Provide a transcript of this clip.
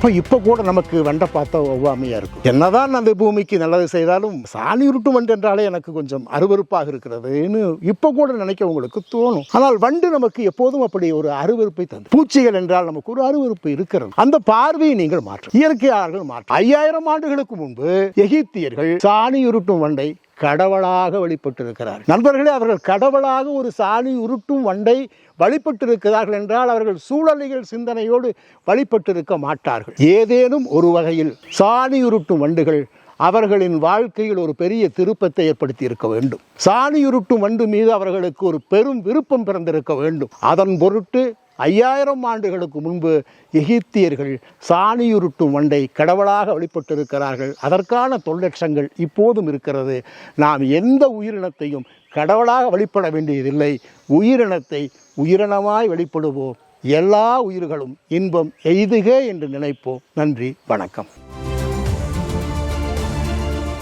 இப்போ இப்போ கூட நமக்கு வண்டை பார்த்தா ஒவ்வாமையாக இருக்கும். என்னதான் அந்த பூமிக்கு நல்லது செய்தாலும் சாணி உருட்டும் வண்டு என்றாலே எனக்கு கொஞ்சம் அருவருப்பாக இருக்கிறதுன்னு இப்போ கூட நினைக்க உங்களுக்கு தோணும். ஆனால் வண்டு நமக்கு எப்போதும் அப்படி ஒரு அருவருப்பை தந்து. பூச்சிகள் என்றால் நமக்கு ஒரு அருவருப்பு இருக்கிறது. அந்த பார்வையை நீங்கள் மாற்றும். இயற்கையாளர்கள் மாற்றும். ஐயாயிரம் ஆண்டுகளுக்கு முன்பு எகிப்தியர்கள் சாணி உருட்டும் வண்டை கடவுளாக வழிபட்டிருக்கிறார் நண்பர்களே அவர்கள் கடவுளாக ஒரு சாணி உருட்டும் வண்டை வழிபட்டிருக்கிறார்கள் என்றால் அவர்கள் சூழலியல் சிந்தனையோடு வழிபட்டிருக்க மாட்டார்கள். ஏதேனும் ஒரு வகையில் சாணி உருட்டும் வண்டுகள் அவர்களின் வாழ்க்கையில் ஒரு பெரிய திருப்பத்தை ஏற்படுத்தி இருக்க வேண்டும் சாணியுருட்டும் வண்டு மீது அவர்களுக்கு ஒரு பெரும் விருப்பம் பிறந்திருக்க வேண்டும். அதன் பொருட்டு ஐயாயிரம் ஆண்டுகளுக்கு முன்பு எகிப்தியர்கள் சாணியுருட்டும் வண்டை கடவுளாக வழிபட்டிருக்கிறார்கள். அதற்கான தொல்லட்சங்கள் இப்போதும் இருக்கிறது. நாம் எந்த உயிரினத்தையும் கடவுளாக வழிபட வேண்டியதில்லை. உயிரினத்தை உயிரினமாய் வழிபடுவோம் எல்லா உயிர்களும் இன்பம் எய்துக என்று நினைப்போம். நன்றி வணக்கம்.